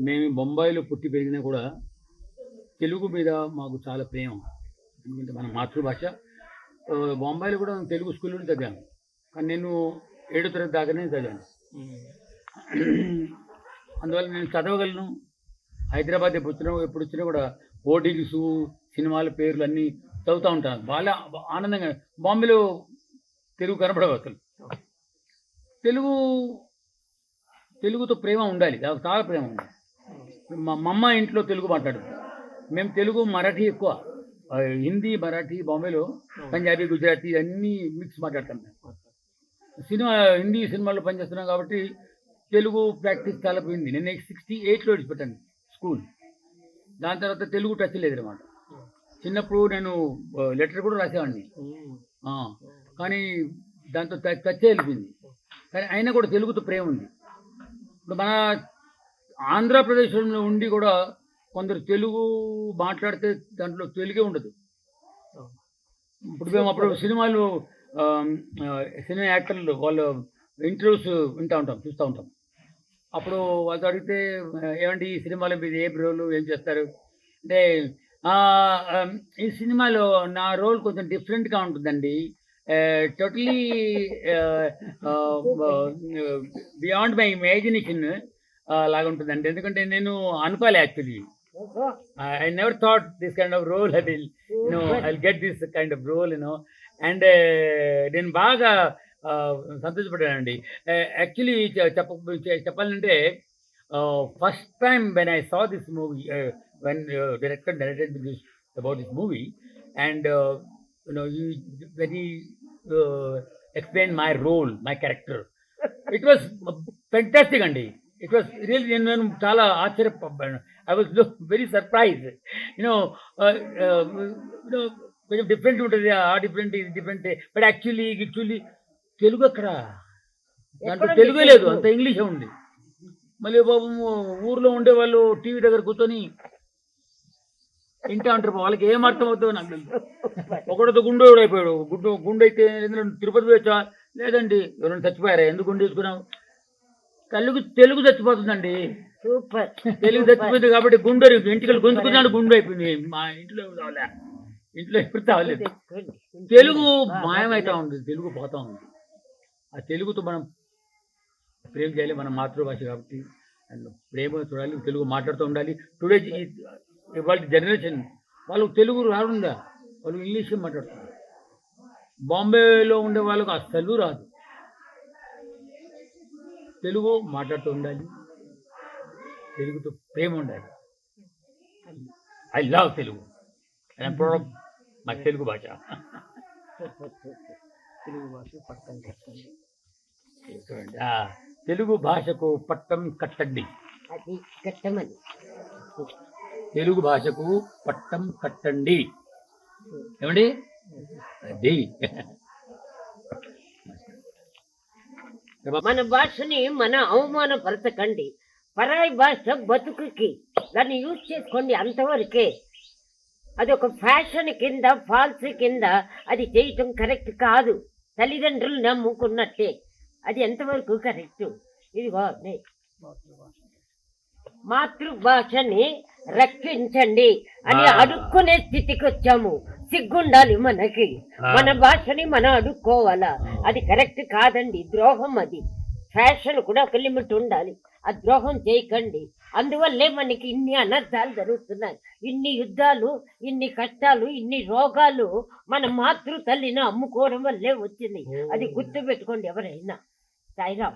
మేము బొంబాయిలో పుట్టి పెరిగినా కూడా తెలుగు మీద మాకు చాలా ప్రేమ. ఎందుకంటే మన మాతృభాష. బొంబాయిలో కూడా తెలుగు స్కూల్లో చదివాను. కానీ నేను ఏడో తరగతి దాకానే చదివాను. అందువల్ల నేను చదవగలను. హైదరాబాద్ ఎప్పుడు వచ్చినా ఎప్పుడు వచ్చినా కూడా ఓటీటీస్ సినిమాల పేర్లు అన్నీ చదువుతూ ఉంటాను. బాగా ఆనందంగా బాంబేలో తెలుగు కనపడవు అసలు. తెలుగు తెలుగుతో ప్రేమ ఉండాలి. నాకు చాలా ప్రేమ ఉండాలి మా అమ్మ ఇంట్లో తెలుగు మాట్లాడు మేము తెలుగు మరాఠీ ఎక్కువ. హిందీ మరాఠీ బాంబేలో పంజాబీ గుజరాతీ అన్నీ మిక్స్ మాట్లాడతాం మేము. సినిమా హిందీ సినిమాల్లో పనిచేస్తున్నాం కాబట్టి తెలుగు ప్రాక్టీస్ చాలా పోయింది. నేను సిక్స్టీ ఎయిట్లో విడిచిపెట్టాను స్కూల్. దాని తర్వాత తెలుగు టచ్ లేదు అనమాట చిన్నప్పుడు నేను లెటర్ కూడా రాసేవాడిని. కానీ దాంతో టచ్ వెళ్ళిపోయింది. కానీ అయినా కూడా తెలుగుతో ప్రేమ ఉంది. ఇప్పుడు మన ఆంధ్రప్రదేశ్లో ఉండి కూడా కొందరు తెలుగు మాట్లాడితే దాంట్లో తెలుగే ఉండదు. ఇప్పుడు మేము అప్పుడు సినిమాలు సినిమా యాక్టర్లు వాళ్ళు ఇంటర్వ్యూస్ వింటూ ఉంటాం చూస్తూ ఉంటాం. అప్పుడు వాళ్ళతో అడిగితే ఏమండి ఈ సినిమాలో మీరు ఏ రోలు ఏం చేస్తారు? అంటే ఈ సినిమాలో నా రోల్ కొంచెం డిఫరెంట్గా ఉంటుందండి. టోటలీ బియాండ్ మై ఇమాజినేషన్ లాగా ఉంటుందండి. ఎందుకంటే నేను అనుకోలే actually I never thought this kind of role I will no I get this kind of role you know and నేను బాగా uh, సంతోషపడ్డానండి యాక్చువల్లీ చెప్ప చెప్పాలంటే first time when I saw this movie when director directed this about this movie and you know you very explain my role my character it was fantastic అండి. It was real నేను నేను చాలా ఆశ్చర్యపడ్డాను I was very surprise you know you know కొంచెం different ఉంటుంది ఆ different ఇది different but actually actually Telugu అక్కడ. దాంట్లో తెలుగే లేదు? అంత ఇంగ్లీషే ఉంది. మళ్ళీ బాబు ఊర్లో ఉండే వాళ్ళు టీవీ దగ్గర కూర్చొని ఇంటా అంటారు వాళ్ళకి ఏం అర్థం అవుతుందో నాకు తెలియదు ఒకటితో గుండె అయిపోయాడు. గుండు గుండె అయితే తిరుపతి పోయొచ్చా? లేదండి. ఎవరైనా చచ్చిపోయారా? ఎందుకు గుండె వేసుకున్నాం తెలుగు తెలుగు చచ్చిపోతుందండి. సూపర్. తెలుగు చచ్చిపోయింది కాబట్టి గుండె ఇంటికి గొంతుకున్నాడు గుండె అయిపోయింది. మా ఇంట్లో రాలే ఇంట్లో ఎప్పుడు తాగలేదు తెలుగు మాయమవుతా ఉంది తెలుగు పోతా ఉంది. ఆ తెలుగుతో మనం ప్రేమ చేయాలి మన మాతృభాష కాబట్టి. ప్రేమ చూడాలి తెలుగు మాట్లాడుతూ ఉండాలి. టుడే ఇవాళ జనరేషన్ వాళ్ళు తెలుగు రానుందా? వాళ్ళు ఇంగ్లీష్ మాట్లాడుతున్నారు. బాంబేలో ఉండే వాళ్ళకు అస్సలు రాదు. తెలుగు మాట్లాడుతూ ఉండాలి. తెలుగుతో ప్రేమ ఉండాలి. I love Telugu. My Telugu భాష. తెలుగు భాష చూడండి, ఆ, తెలుగు భాషకు పట్టం కట్టండి. అది కట్టమని. తెలుగు భాషకు పట్టం కట్టండి. ఏమండి? అది. మన భాషని మన అవమానపరచకండి. పరాయి భాష బతుకుకి దాన్ని యూజ్ చేసుకోండి అంతవరకే. అది ఒక ఫ్యాషన్ కింద ఫాల్స్ కింద అది చేయటం కరెక్ట్ కాదు. తల్లిదండ్రులు నమ్ముకున్నట్టే. అది ఎంతవరకు కరెక్ట్? ఇదిగో నే. మాతృభాషని రక్షించండి అని. అడుక్కునే స్థితికి వచ్చాము సిగ్గుండాలి మనకి. మన భాషని మనం అడుక్కోవాలా? అది కరెక్ట్ కాదండి. ద్రోహం అది. ఫ్యాషన్ కూడా ఒక లిమిట్ ఉండాలి. ఆ ద్రోహం చేయకండి. అందువల్లే మనకి ఇన్ని అనర్థాలు జరుగుతున్నాయి. ఇన్ని యుద్ధాలు ఇన్ని కష్టాలు ఇన్ని రోగాలు మన మాతృ తల్లిని అమ్ముకోవడం వల్లే వచ్చింది. అది గుర్తు పెట్టుకోండి ఎవరైనా. సాయిరామ్.